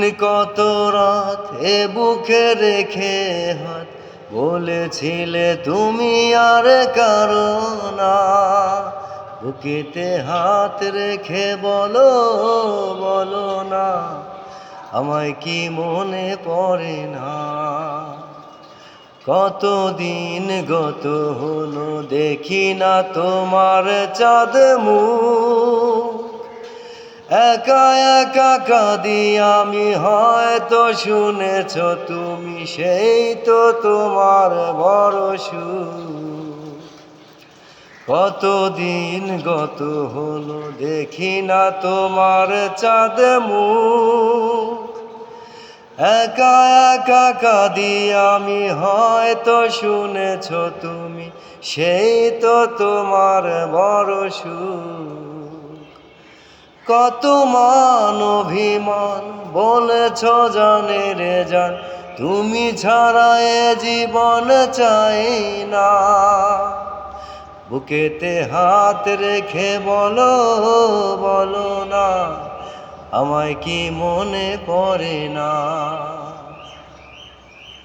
কত রাত এ বুকে রেখে হাত বলেছিলে তুমি আর কারও না বুকেতে হাত রেখে বলো বলো না, আমায় কি মনে পড়ে না? কতদিন গত হলো দেখি না তোমার চাঁদ মুখ একা একা কাঁদি আমি, হয়তো শুনেছ তুমি, সেই তো তোমার বড় কতদিন গত হলো দেখি না তোমার চাঁদ মুখ। একা একা কাঁদি আমি, হয়তো শুনেছ তুমি, সেই তো তোমার বড় সুখ কত মান অভিমান, বলেছ জানে রে জান, তুমি ছাড়া এ জীবন চাই না। বুকেতে হাত রেখে বলো বলো না, আমায় কি মনে পড়ে না?